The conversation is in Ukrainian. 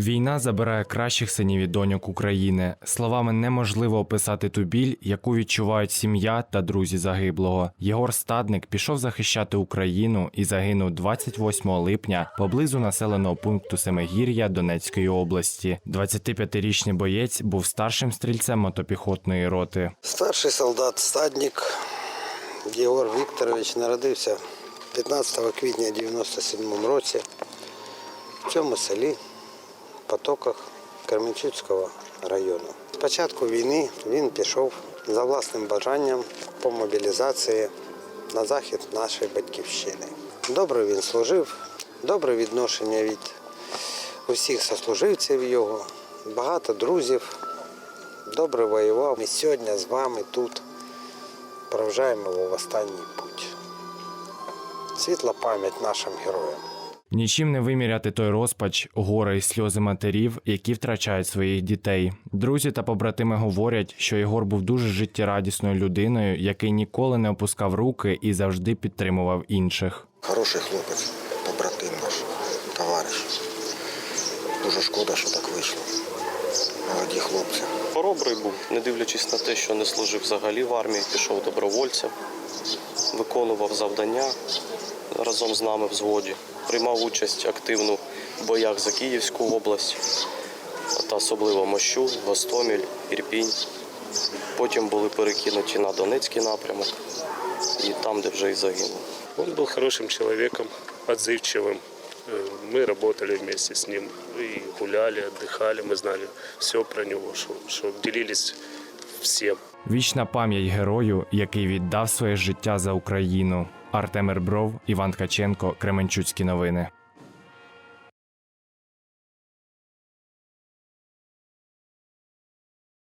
Війна забирає кращих синів і доньок України. Словами неможливо описати ту біль, яку відчувають сім'я та друзі загиблого. Єгор Стадник пішов захищати Україну і загинув 28 липня поблизу населеного пункту Семигір'я Донецької області. 25-річний боєць був старшим стрільцем мотопіхотної роти. Старший солдат стадник Єгор Вікторович народився 15 квітня 97 році в цьому селі, Потоках Кременчуцького району. З початку війни він пішов за власним бажанням по мобілізації на захід нашої батьківщини. Добре він служив, добре відношення від усіх сослуживців його, багато друзів добре воював. Ми сьогодні з вами тут проважаємо його в останній путь. Світла пам'ять нашим героям. Нічим не виміряти той розпач, горе і сльози матерів, які втрачають своїх дітей. Друзі та побратими говорять, що Єгор був дуже життєрадісною людиною, який ніколи не опускав руки і завжди підтримував інших. Хороший хлопець, побратим наш, товариш. Дуже шкода, що так вийшло. Молоді хлопці. Хоробрий був, не дивлячись на те, що не служив взагалі в армії, пішов добровольцем, виконував завдання разом з нами в зводі, приймав участь активну в боях за Київську область, та особливо Мощу, Гостоміль, Ірпінь. Потім були перекинуті на Донецький напрямок і там, де вже і загинув. Он был хорошим человеком, отзывчивым. Э, Мы работали вместе с ним и гуляли, отдыхали. Мы знали все про него, что, что делились всем. Вічна пам'ять герою, який віддав своє життя за Україну. Артем Ербров, Іван Ткаченко, Кременчуцькі новини.